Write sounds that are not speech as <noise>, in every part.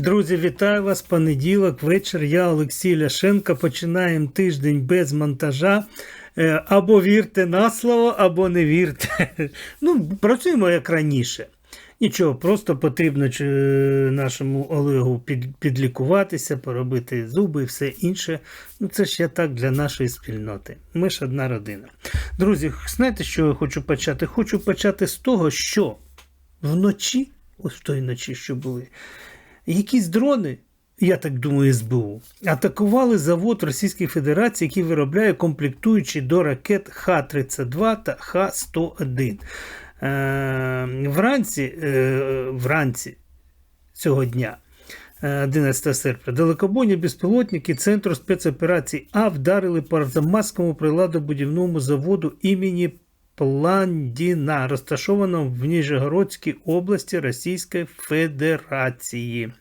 Друзі, вітаю вас. Понеділок, вечір. Я Олексій Ляшенко. Починаємо тиждень без монтажа. Е, Або вірте на слово, або не вірте. <laughs> Ну, працюємо як раніше. Нічого, просто потрібно е, нашому Олегу під, підлікуватися, поробити зуби і все інше. Ну, це ж я так для нашої спільноти. Ми ж одна родина. Друзі, знаєте, що я хочу почати? Хочу почати з того, що вночі, ось в той ночі, що були, якісь дрони, я так думаю, СБУ, атакували завод Російської Федерації, який виробляє комплектуючі до ракет Х-32 та Х-101. Е, вранці, е, вранці цього дня. е, 11 серпня далекобойні безпілотники Центру спецоперацій А вдарили по Арзамасському приладобудівному заводу імені Пландіна, розташованому в Ніжегородській області Російської Федерації.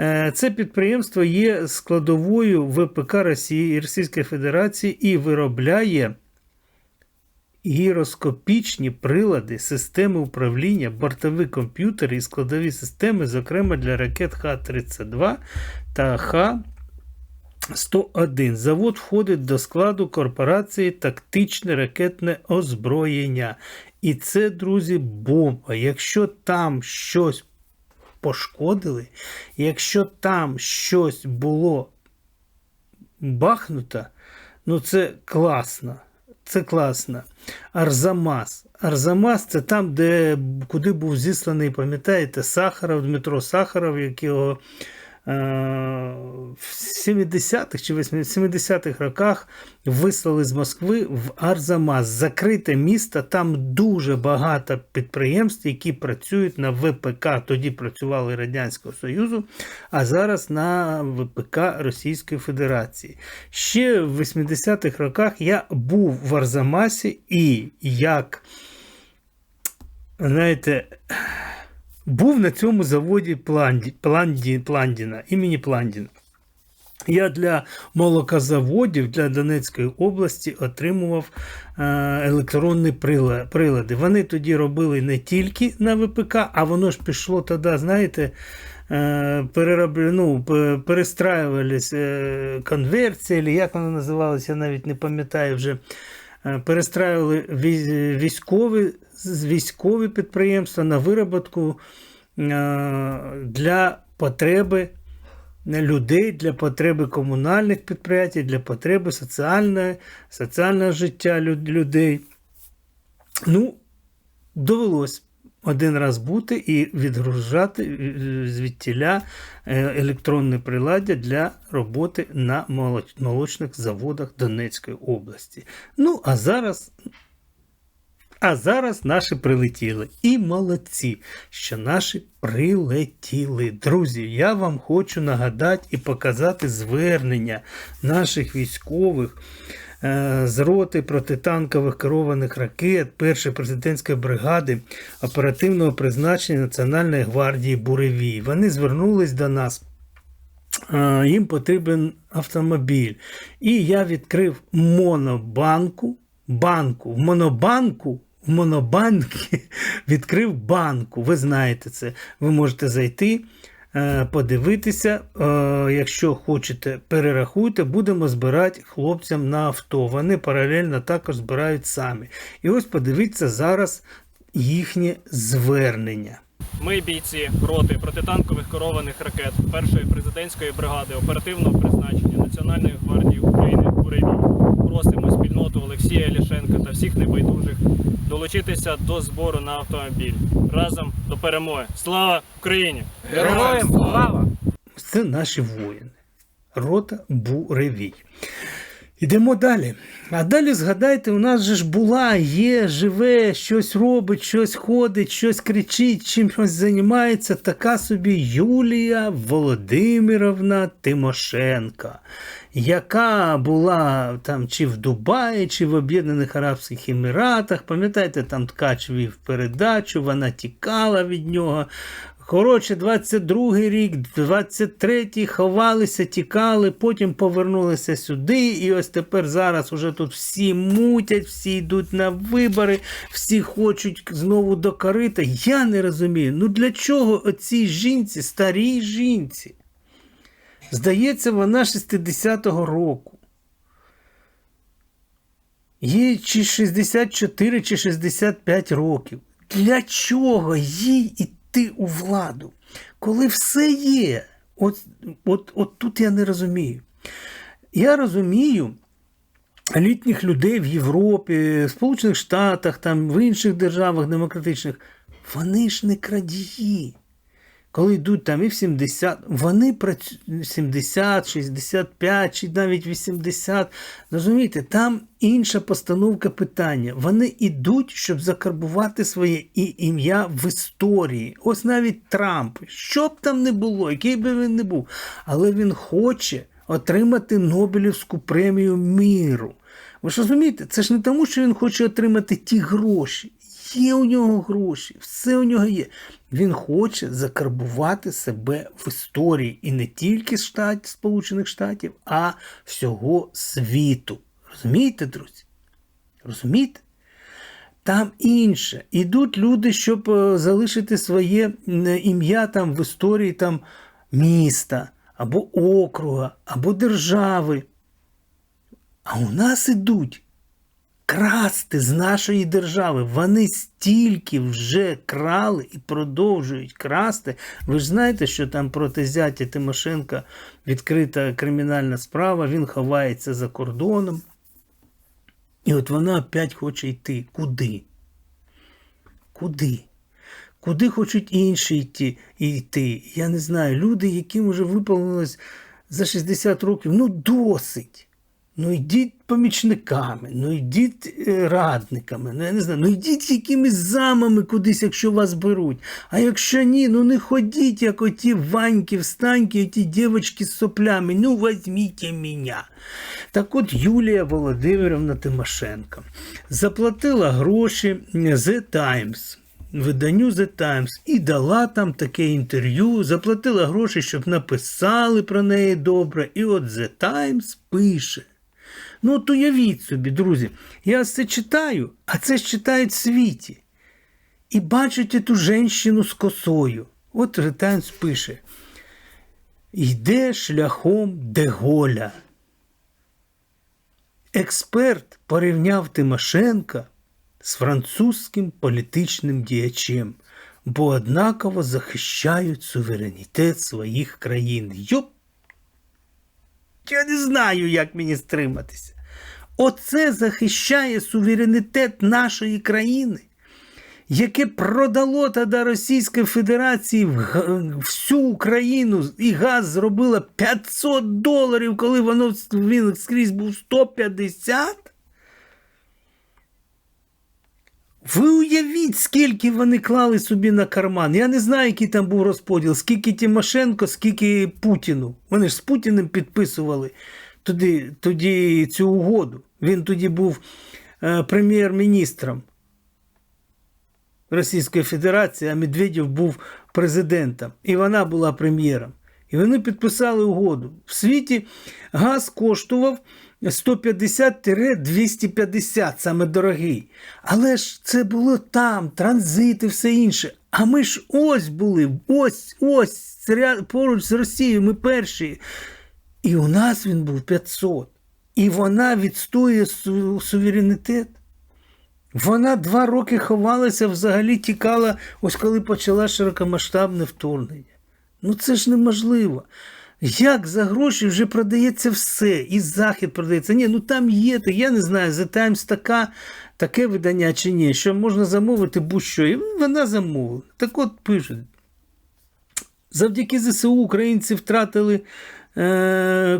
Е, Це підприємство є складовою ВПК Росії Російської Федерації і виробляє гіроскопічні прилади, системи управління, бортові комп'ютери і складові системи, зокрема для ракет Х-32 та Х-101. Завод входить до складу корпорації тактичне ракетне озброєння. І це, друзі, бомба. Якщо там щось пошкодили, якщо там щось було бахнуто, ну це класно. Це класно. Арзамас. Арзамас це там, де куди був зісланий, пам'ятаєте, Сахаров, Дмитро Сахаров, якого в 70-х чи 70-х роках вислали з Москви в Арзамас. Закрите місто, там дуже багато підприємств, які працюють на ВПК. Тоді працювали Радянського Союзу, а зараз на ВПК Російської Федерації. Ще в 80-х роках я був в Арзамасі і як, знаєте, був на цьому заводі Планді, Планді, Пландіна, імені Пландіна. Я для молокозаводів для Донецької області отримував е, електронні прилади. Вони тоді робили не тільки на ВПК, а воно ж пішло тоді, знаєте, е, переробля- ну, п- перестраювались е, конверсії, як воно називалося, я навіть не пам'ятаю вже. Е, Перестраювали військові, військові підприємства на вироботку е, для потреби людей, для потреби комунальних підприємств, для потреби соціальної, соціального життя людей. Ну, довелось один раз бути і відгружати е, звідтіля е, електронне приладдя для роботи на молочних заводах Донецької області. Ну, а зараз. А зараз наші прилетіли. І молодці, що наші прилетіли. Друзі, я вам хочу нагадати і показати звернення наших військових е, з роти протитанкових керованих ракет першої президентської бригади оперативного призначення Національної гвардії Буревій. Вони звернулись до нас. Е, Їм потрібен автомобіль. І я відкрив монобанку. Банку. В монобанку. В монобанки <laughs> відкрив банку. Ви знаєте це. Ви можете зайти, е, подивитися. Е, Якщо хочете, перерахуйте, будемо збирати хлопцям на авто. Вони паралельно також збирають самі. І ось подивіться зараз їхнє звернення. Ми, бійці роти протитанкових керованих ракет першої президентської бригади оперативного призначення Національної гвардії України «Буревій». Просимо спільноту Олексія Ляшенка та всіх небайдужих долучитися до збору на автомобіль разом до перемоги. Слава Україні! Героям слава! Це наші воїни. Рота Буревій. Ідемо далі. А далі згадайте, у нас же ж була, є, живе, щось робить, щось ходить, щось кричить, чимось займається така собі Юлія Володимировна Тимошенка, яка була там чи в Дубаї, чи в Об'єднаних Арабських Еміратах. Пам'ятаєте, там ткач вів передачу, вона тікала від нього. Коротше, 22-й рік, 23-й ховалися, тікали, потім повернулися сюди. І ось тепер зараз уже тут всі мутять, всі йдуть на вибори, всі хочуть знову до корита. Я не розумію. Ну для чого оцій жінці, старій жінці? Здається, вона 60-го року. Їй чи 64, чи 65 років. Для чого їй іти у владу? Коли все є. От, от, от тут я не розумію. Я розумію літніх людей в Європі, в Сполучених Штатах, там, в інших державах демократичних. Вони ж не крадії коли йдуть там і в 70, вони працюють 70, 65 чи навіть 80. Розумієте, там інша постановка питання. Вони йдуть, щоб закарбувати своє ім'я в історії. Ось навіть Трамп, що б там не було, який би він не був, але він хоче отримати Нобелівську премію міру. Ви ж розумієте, це ж не тому, що він хоче отримати ті гроші. Є у нього гроші, все у нього є. Він хоче закарбувати себе в історії і не тільки штат, Сполучених Штатів, а всього світу. Розумієте, друзі? Розумієте? Там інше. Ідуть люди, щоб е, залишити своє ім'я там в історії там, міста, або округа, або держави. А у нас ідуть красти з нашої держави. Вони стільки вже крали і продовжують красти. Ви ж знаєте, що там проти зятя Тимошенка відкрита кримінальна справа, він ховається за кордоном. І от вона опять хоче йти. Куди? Куди? Куди хочуть інші йти, йти? Я не знаю. Люди, яким вже виповнилось за 60 років, ну досить. Ну йдіть помічниками, ну йдіть е, радниками, ну я не знаю, ну йдіть якимись замами кудись, якщо вас беруть. А якщо ні, ну не ходіть, як оті ваньки, встаньки, оті дівочки з соплями, ну візьміть мене. Так от Юлія Володимировна Тимошенко заплатила гроші The Times. Виданню The Times і дала там таке інтерв'ю, заплатила гроші, щоб написали про неї добре. І от The Times пише. Ну, от уявіть собі, друзі, я це читаю, а це ж читають в світі. І бачать ту женщину з косою. От Times пише: Йде шляхом Деголя. Експерт порівняв Тимошенка з французьким політичним діячем, бо однаково захищають суверенітет своїх країн. Йоп! Я не знаю, як мені стриматися. Оце захищає суверенітет нашої країни, яке продало тоді Російської Федерації всю Україну і газ зробила 500 доларів, коли воно він скрізь був 150. Ви уявіть, скільки вони клали собі на карман. Я не знаю, який там був розподіл, скільки Тимошенко, скільки Путіну. Вони ж з Путіним підписували тоді, тоді цю угоду. Він тоді був е, прем'єр-міністром Російської Федерації, а Медведєв був президентом. І вона була прем'єром. І вони підписали угоду. В світі газ коштував 150-250, саме дорогий. Але ж це було там, транзит і все інше. А ми ж ось були, ось, ось, поруч з Росією, ми перші. І у нас він був 500. І вона відстоює суверенітет. Вона два роки ховалася, взагалі тікала, ось коли почала широкомасштабне вторгнення. Ну це ж неможливо. Як за гроші вже продається все, і захід продається. Ні, ну там є, то я не знаю, The Times така, таке видання чи ні, що можна замовити будь-що. І вона замовила. Так от пишуть. Завдяки ЗСУ українці втратили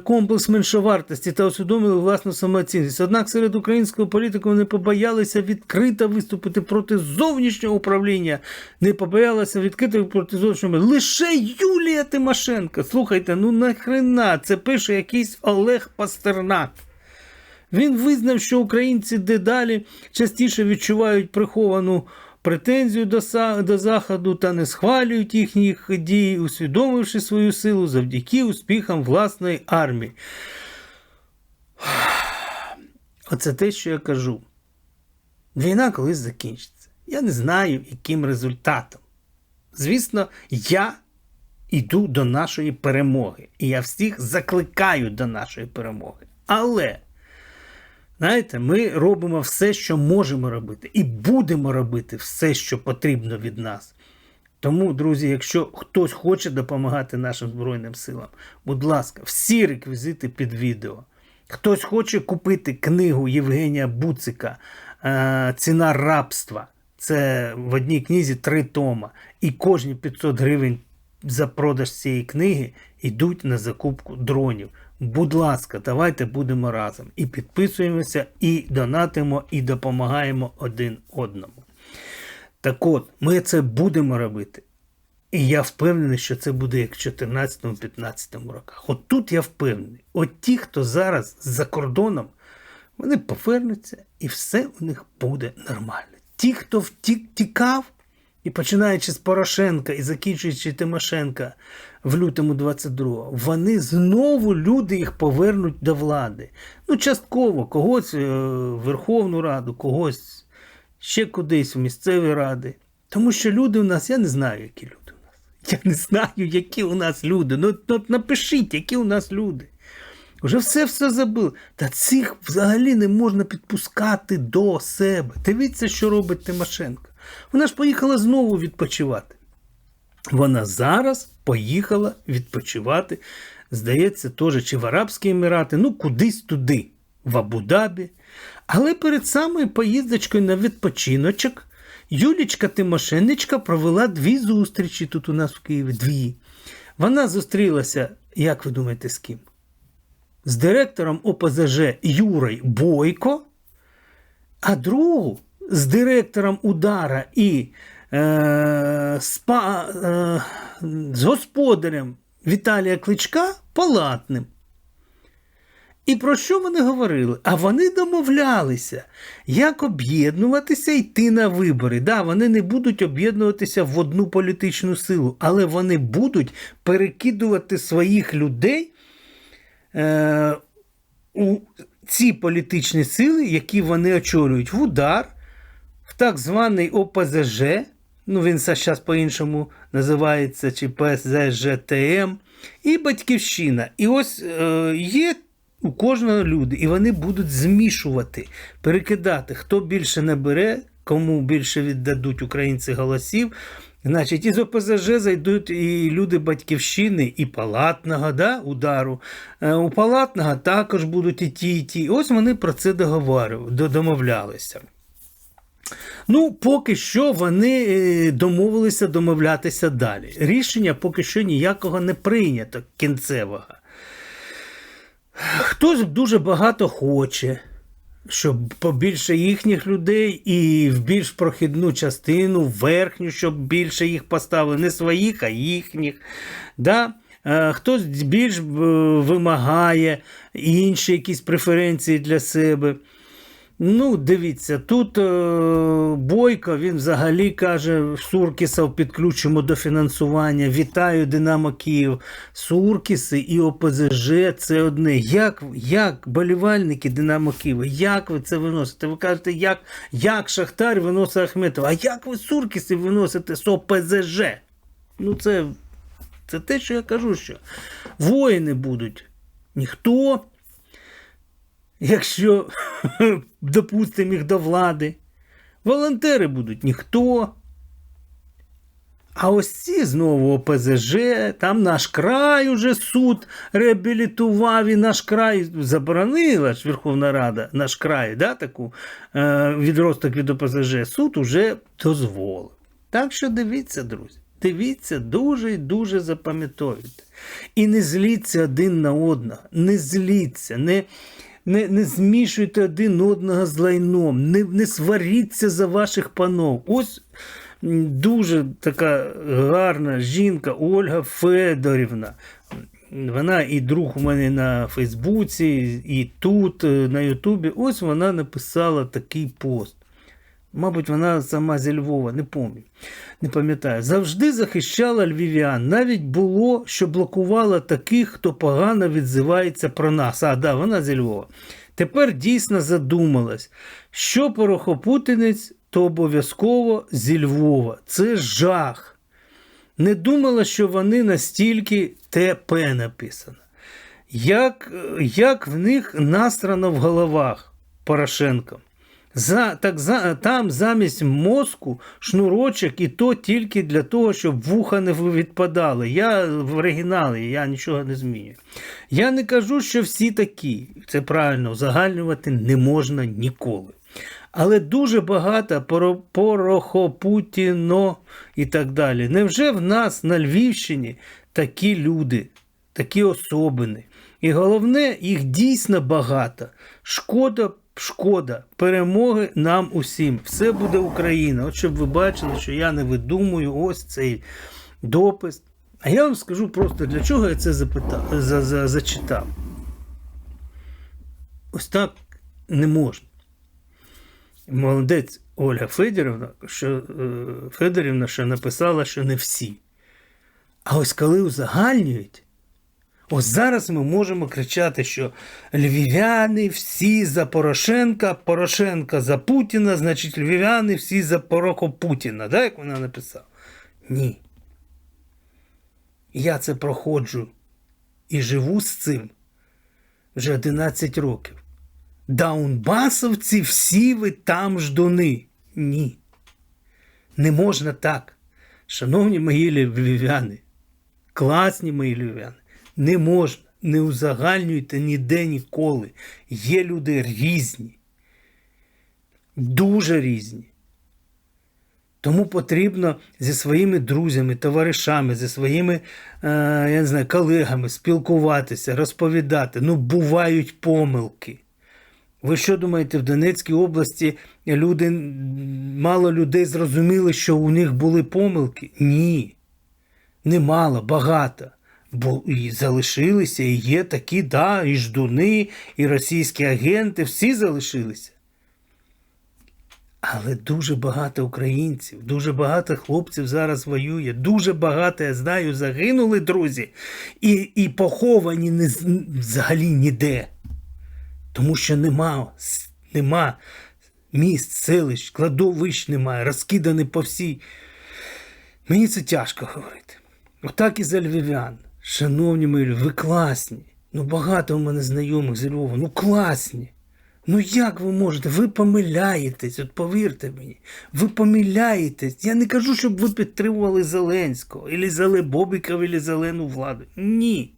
комплекс меншовартості та усвідомили власну самооцінність. Однак серед українського політику вони побоялися відкрито виступити проти зовнішнього управління, не побоялися відкрито проти зовнішнього. Лише Юлія Тимошенко. Слухайте, ну нахрена це пише якийсь Олег Пастернак. Він визнав, що українці дедалі частіше відчувають приховану претензію до, до Заходу та не схвалюють їхніх дій, усвідомивши свою силу завдяки успіхам власної армії. <sighs> Оце те, що я кажу. Війна колись закінчиться. Я не знаю, яким результатом. Звісно, я йду до нашої перемоги. І я всіх закликаю до нашої перемоги. Але. Знаєте, ми робимо все, що можемо робити, і будемо робити все, що потрібно від нас. Тому, друзі, якщо хтось хоче допомагати нашим Збройним силам, будь ласка, всі реквізити під відео. Хтось хоче купити книгу Євгенія Буцика е, Ціна рабства. Це в одній книзі три тома. І кожні 500 гривень за продаж цієї книги йдуть на закупку дронів. Будь ласка, давайте будемо разом. І підписуємося, і донатимо, і допомагаємо один одному. Так от, ми це будемо робити. І я впевнений, що це буде як в 2014-2015 роках. От тут я впевнений. От ті, хто зараз за кордоном, вони повернуться і все у них буде нормально. Ті, хто втік, тікав, і починаючи з Порошенка і закінчуючи Тимошенка в лютому 22-го, вони знову люди їх повернуть до влади. Ну, частково, когось е, в Верховну Раду, когось ще кудись в місцеві ради. Тому що люди у нас, я не знаю, які люди у нас. Я не знаю, які у нас люди. Ну, от напишіть, які у нас люди. Уже все все забили. Та цих взагалі не можна підпускати до себе. Дивіться, що робить Тимошенко. Вона ж поїхала знову відпочивати. Вона зараз поїхала відпочивати, здається, теж чи в Арабські Емірати, ну кудись туди, в Абу-Дабі. Але перед самою поїздочкою на відпочиночок Юлічка Тимошенечка провела дві зустрічі тут у нас в Києві. Дві. Вона зустрілася, як ви думаєте, з ким? З директором ОПЗЖ Юрой Бойко, а другу з директором Удара і е, спа, е, з господарем Віталія Кличка Палатним. І про що вони говорили? А вони домовлялися, як об'єднуватися і йти на вибори. Да, вони не будуть об'єднуватися в одну політичну силу, але вони будуть перекидувати своїх людей е, у ці політичні сили, які вони очолюють в удар, в так званий ОПЗЖ. Ну, він зараз по-іншому називається чи ПСЗЖТМ, і Батьківщина. І ось е, є у кожного люди, і вони будуть змішувати, перекидати, хто більше набере, кому більше віддадуть українці голосів. Значить, із ОПЗЖ зайдуть і люди батьківщини, і палатного да, удару. Е, У палатного також будуть і ті, і ті. Ось вони про це договарювали, домовлялися. Ну, поки що вони е, домовилися домовлятися далі. Рішення поки що ніякого не прийнято кінцевого. Хтось дуже багато хоче, щоб побільше їхніх людей і в більш прохідну частину, верхню, щоб більше їх поставили, не своїх, а їхніх. Да? Е, Хтось більш е, вимагає інші якісь преференції для себе. Ну, дивіться, тут е, Бойко, він взагалі каже, Суркісов підключимо до фінансування. Вітаю Динамо Київ. Суркіси і ОПЗЖ це одне. Як, як болівальники Динамо Києва, як ви це виносите? Ви кажете, як, як Шахтар виносить Ахметова, а як ви Суркіси виносите з ОПЗЖ? Ну, це, це те, що я кажу, що воїни будуть. Ніхто якщо <laughs> допустимо їх до влади. Волонтери будуть ніхто. А ось ці знову ОПЗЖ, там наш край уже суд реабілітував і наш край заборонила ж Верховна Рада, наш край, да, таку е, відросток від ОПЗЖ. Суд уже дозволив. Так що дивіться, друзі. дивіться, дуже і дуже запам'ятовуйте. І не зліться один на одного, не зліться, не, не, не змішуйте один одного з лайном, не, не сваріться за ваших панов. Ось дуже така гарна жінка Ольга Федорівна. Вона і друг у мене на Фейсбуці, і тут, е, на Ютубі. Ось вона написала такий пост. Мабуть, вона сама зі Львова, не пам'ятаю. Не пам'ятаю. Завжди захищала львів'ян. Навіть було, що блокувала таких, хто погано відзивається про нас. А, да, вона зі Львова. Тепер дійсно задумалась, що порохопутинець, то обов'язково зі Львова. Це жах. Не думала, що вони настільки ТП написано. Як, як в них настрано в головах Порошенком. За, так, за, там замість мозку шнурочок, і то тільки для того, щоб вуха не відпадали. Я в оригіналі, я нічого не змінюю. Я не кажу, що всі такі. Це правильно, узагальнювати не можна ніколи. Але дуже багато поро- порохопутіно і так далі. Невже в нас на Львівщині такі люди, такі особини? І головне, їх дійсно багато. Шкода, шкода, перемоги нам усім. Все буде Україна. От щоб ви бачили, що я не видумую ось цей допис. А я вам скажу просто, для чого я це запитав, за, за, зачитав. Ось так не можна. Молодець Ольга Федорівна, що, е, Федорівна, що написала, що не всі. А ось коли узагальнюють, ось зараз ми можемо кричати, що львів'яни всі за Порошенка, Порошенка за Путіна, значить львів'яни всі за Порохо Путіна. Да, як вона написала? Ні. Я це проходжу і живу з цим вже 11 років. Даунбасовці всі ви там ждуни. Ні. Не можна так. Шановні мої львів'яни, класні мої львів'яни, не можна, не узагальнюйте ніде ніколи. Є люди різні, дуже різні. Тому потрібно зі своїми друзями, товаришами, зі своїми е, я не знаю, колегами спілкуватися, розповідати. Ну, бувають помилки. Ви що думаєте, в Донецькій області люди, мало людей зрозуміли, що у них були помилки? Ні. Немало, багато. Бо і залишилися, і є такі, да, і ждуни, і російські агенти, всі залишилися. Але дуже багато українців, дуже багато хлопців зараз воює. Дуже багато, я знаю, загинули, друзі, і, і поховані не, взагалі ніде. Тому що нема, нема міст, селищ, кладовищ немає, розкидані по всій. Мені це тяжко говорити. Отак і за львів'ян. Шановні мої, ви класні. Ну багато у мене знайомих з Львова. Ну класні. Ну як ви можете? Ви помиляєтесь, от повірте мені, ви помиляєтесь. Я не кажу, щоб ви підтримували Зеленського, або Зеле Бобікова, або зелену владу. Ні.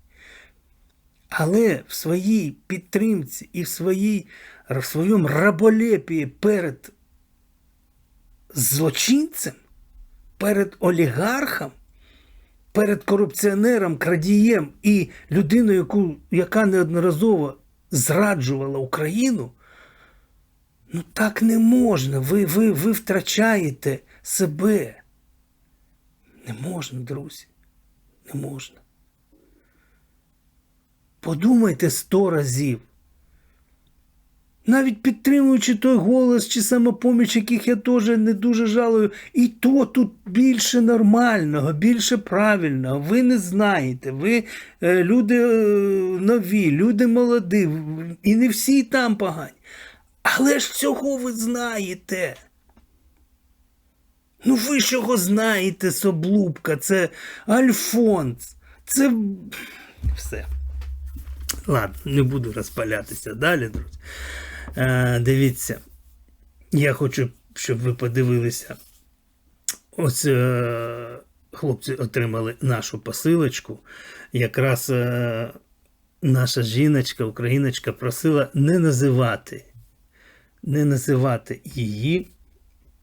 Але в своїй підтримці і в, своїй, в своєму раболепії перед злочинцем, перед олігархом, перед корупціонером, крадієм і людиною, яку, яка неодноразово зраджувала Україну, ну так не можна. Ви, ви, ви втрачаєте себе. Не можна, друзі. Не можна. Подумайте сто разів. Навіть підтримуючи той голос чи самопоміч, яких я теж не дуже жалую, і то тут більше нормального, більше правильного. Ви не знаєте, ви е, люди е, нові, люди молоді, і не всі там погані. Але ж цього ви знаєте. Ну ви ж його знаєте, Соблубка, це Альфонс, це все. Ладно, не буду розпалятися далі, друзі. Е, дивіться, я хочу, щоб ви подивилися. Ось е, хлопці отримали нашу посилочку. Якраз е, наша жіночка, україночка, просила не називати, не називати її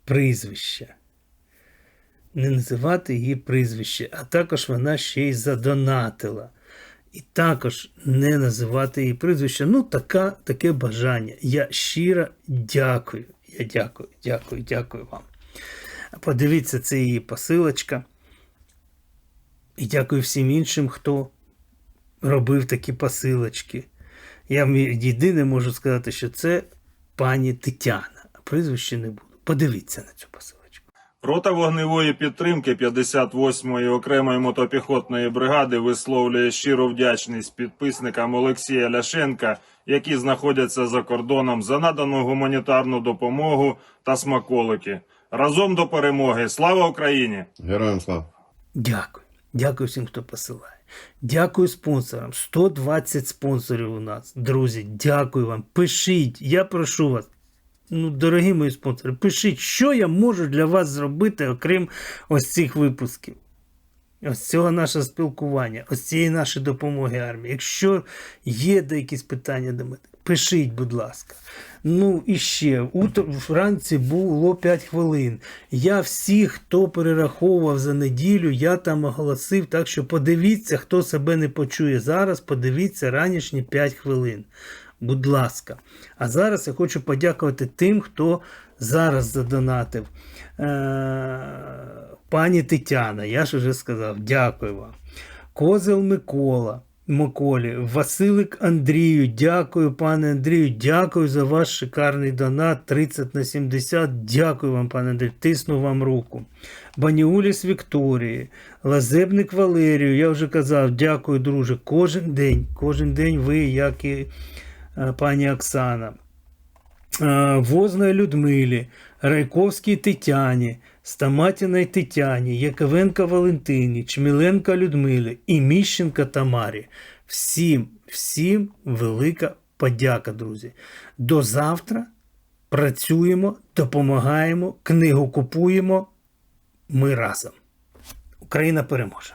прізвища. не називати її прізвище, а також вона ще й задонатила. І також не називати її прізвище. Ну, така, таке бажання. Я щиро дякую. Я дякую, дякую, дякую вам. Подивіться, це її посилочка. І дякую всім іншим, хто робив такі посилочки. Я єдине можу сказати, що це пані Тетяна, а прізвище не буду. Подивіться на цю посилочку. Рота вогневої підтримки 58-ї окремої мотопіхотної бригади висловлює щиру вдячність підписникам Олексія Ляшенка, які знаходяться за кордоном за надану гуманітарну допомогу та смаколики. Разом до перемоги! Слава Україні! Героям слава. Дякую. Дякую всім, хто посилає. Дякую спонсорам. 120 спонсорів у нас. Друзі, дякую вам. Пишіть, я прошу вас. Ну, дорогі мої спонсори, пишіть, що я можу для вас зробити, окрім ось цих випусків. Ось цього наше спілкування, ось цієї нашої допомоги армії. Якщо є деякісь питання до мене, пишіть, будь ласка. Ну і ще, утро вранці було 5 хвилин. Я всіх, хто перераховував за неділю, я там оголосив, так що подивіться, хто себе не почує зараз, подивіться ранішні 5 хвилин. Будь ласка. А зараз я хочу подякувати тим, хто зараз задонатив. Е, Пані Тетяна, я ж вже сказав, дякую вам. Козел Микола. Миколі, Василик Андрію, дякую, пане Андрію, дякую за ваш шикарний донат 30 на 70. Дякую вам, пане Андрію, тисну вам руку. Баніуліс Вікторії, Лазебник Валерію, я вже казав, дякую, друже. Кожен день, кожен день ви, як і пані Оксана. Е, Возної Людмилі, Райковській Тетяні, Стаматіної Тетяні, Яковенка Валентині, Чміленка Людмилі і Міщенка Тамарі. Всім, всім велика подяка, друзі. До завтра працюємо, допомагаємо, книгу купуємо. Ми разом. Україна переможе.